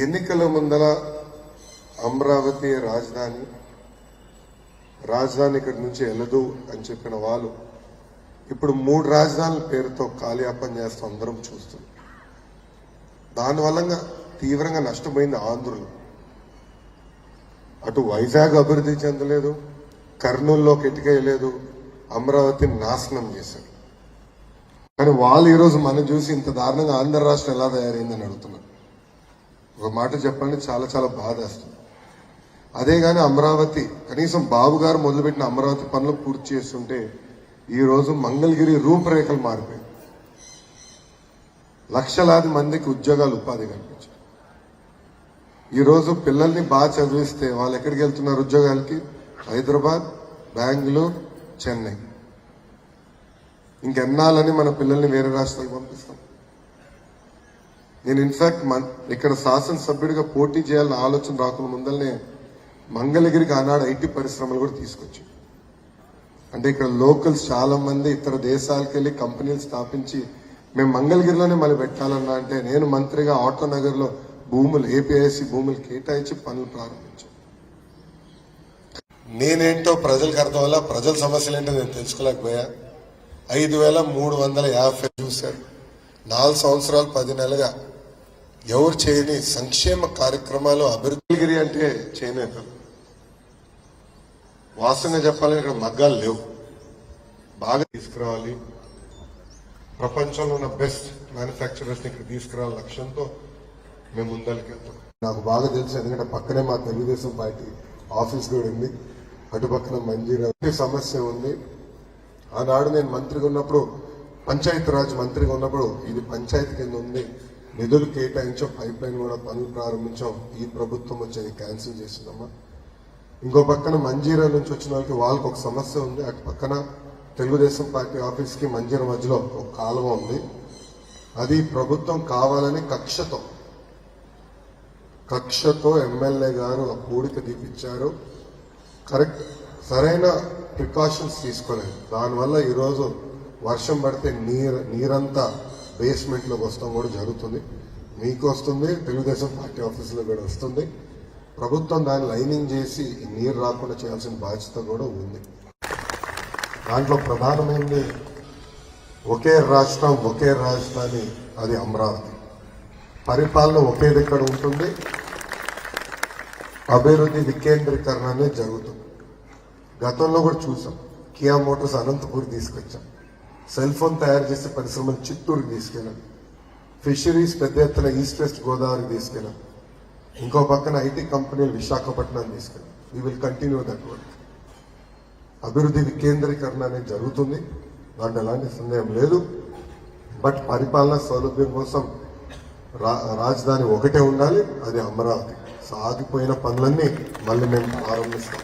ఎన్నికల ముందల అమరావతి రాజధాని రాజధాని ఇక్కడి నుంచి వెళ్ళదు అని చెప్పిన వాళ్ళు ఇప్పుడు మూడు రాజధానుల పేరుతో కాలయాపన చేస్తూ అందరం చూస్తున్నాం. దానివల్ల తీవ్రంగా నష్టపోయింది ఆంధ్రులు. అటు వైజాగ్ అభివృద్ధి చెందలేదు కర్నూలులోకి ఎటుకేయలేదు అమరావతి నాశనం చేశారు. కానీ వాళ్ళు ఈరోజు మనం చూసి ఇంత దారుణంగా ఆంధ్ర రాష్ట్రం ఎలా తయారైందని అడుగుతున్నారు. ఒక మాట చెప్పండి చాలా చాలా బాధేస్తుంది అదే కానీ అమరావతి కనీసం బాబు గారు మొదలుపెట్టిన అమరావతి పనులు పూర్తి చేస్తుంటే ఈరోజు మంగళగిరి రూపురేఖలు మారిపోయాయి. లక్షలాది మందికి ఉద్యోగాలు ఉపాధి కల్పించారు. ఈరోజు పిల్లల్ని బాగా చదివిస్తే వాళ్ళు ఎక్కడికి వెళ్తున్నారు ఉద్యోగాలకి? హైదరాబాద్ బెంగళూరు చెన్నై. ఇంకెన్నాళ్ళని మన పిల్లల్ని వేరే రాష్ట్రాలకు పంపిస్తాం? నేను ఇన్ఫాక్ట్ మన ఇక్కడ శాసనసభ్యుడిగా పోటీ చేయాలని ఆలోచన రాకుండా ముందరనే మంగళగిరికి ఆనాడు ఐటీ పరిశ్రమలు కూడా తీసుకొచ్చి అంటే ఇక్కడ లోకల్స్ చాలా మంది ఇతర దేశాలకు వెళ్ళి కంపెనీలు స్థాపించి మేము మంగళగిరిలోనే మళ్ళీ పెట్టాలన్నా అంటే నేను మంత్రిగా ఆటో నగర్లో భూములు ఏపీఐసి భూములు కేటాయించి పనులు ప్రారంభించాను. నేనేంటో ప్రజలకు అర్థం వల్ల ప్రజల సమస్యలు ఏంటో నేను తెలుసుకోలేకపోయా. ఐదు వేల మూడు వందల యాభై చూశారు. నాలుగు సంవత్సరాలు పది నెలగా ఎవరు చేయని సంక్షేమ కార్యక్రమాలు అభివృద్ధిగిరి అంటే చేనేత వాస్తవంగా చెప్పాలంటే ఇక్కడ మగ్గాలు లేవు. బాగా తీసుకురావాలి. ప్రపంచంలో ఉన్న బెస్ట్ మ్యానుఫ్యాక్చరర్స్ని ఇక్కడ తీసుకురావాలి లక్ష్యంతో మేము ముందరికి వెళ్తాం. నాకు బాగా తెలుసు ఎందుకంటే పక్కనే మా తెలుగుదేశం పార్టీ ఆఫీస్ కూడా ఉంది. అటుపక్కన మంజీరా సమస్య ఉంది. ఆనాడు నేను మంత్రిగా ఉన్నప్పుడు పంచాయతీరాజ్ మంత్రిగా ఉన్నప్పుడు ఇది పంచాయతీ కింద ఉంది. నిధులు కేటాయించాం పైప్ లైన్ కూడా పనులు ప్రారంభించాం ఈ ప్రభుత్వం వచ్చి క్యాన్సిల్ చేసిందమ్మా. ఇంకో పక్కన మంజీరా నుంచి వచ్చిన వాళ్ళకి వాళ్ళకి ఒక సమస్య ఉంది. అటు పక్కన తెలుగుదేశం పార్టీ ఆఫీస్కి మంజీర మంజీరా మధ్యలో ఒక కాలువ ఉంది. అది ప్రభుత్వం కావాలని కక్షతో కక్షతో ఎమ్మెల్యే గారు ఆ పూడిక తీపిచ్చారు. కరెక్ట్ సరైన ప్రికాషన్స్ తీసుకోలేదు. దానివల్ల ఈరోజు వర్షం పడితే నీరు నీరంతా బేస్మెంట్లోకి వస్తాం కూడా జరుగుతుంది. మీకు వస్తుంది తెలుగుదేశం పార్టీ ఆఫీసులో కూడా వస్తుంది. ప్రభుత్వం దాన్ని లైనింగ్ చేసి నీరు రాకుండా చేయాల్సిన బాధ్యత కూడా ఉంది. దాంట్లో ప్రధానమైనది ఒకే రాష్ట్రం ఒకే రాజధాని అది అమరావతి. పరిపాలన ఒకే దగ్గర ఉంటుంది. అభివృద్ధి వికేంద్రీకరణ అనేది జరుగుతుంది. గతంలో కూడా చూసాం కియా మోటార్స్ అనంతపూర్ తీసుకొచ్చాం. సెల్ ఫోన్ తయారు చేసే పరిశ్రమలు చిత్తూరుకి తీసుకెళ్ళాం. ఫిషరీస్ పెద్ద ఎత్తున ఈస్ట్ వెస్ట్ గోదావరికి తీసుకెళ్ళాం. ఇంకో పక్కన ఐటీ కంపెనీలు విశాఖపట్నం తీసుకెళ్ళాం. We will continue that work అభివృద్ధి వికేంద్రీకరణ అనేది జరుగుతుంది. దాంట్లో ఎలాంటి సందేహం లేదు. బట్ పరిపాలన సౌలభ్యం కోసం రా రాజధాని ఒకటే ఉండాలి. అది అమరావతి. సాగిపోయిన పనులన్నీ మళ్ళీ మేము ప్రారంభిస్తాం.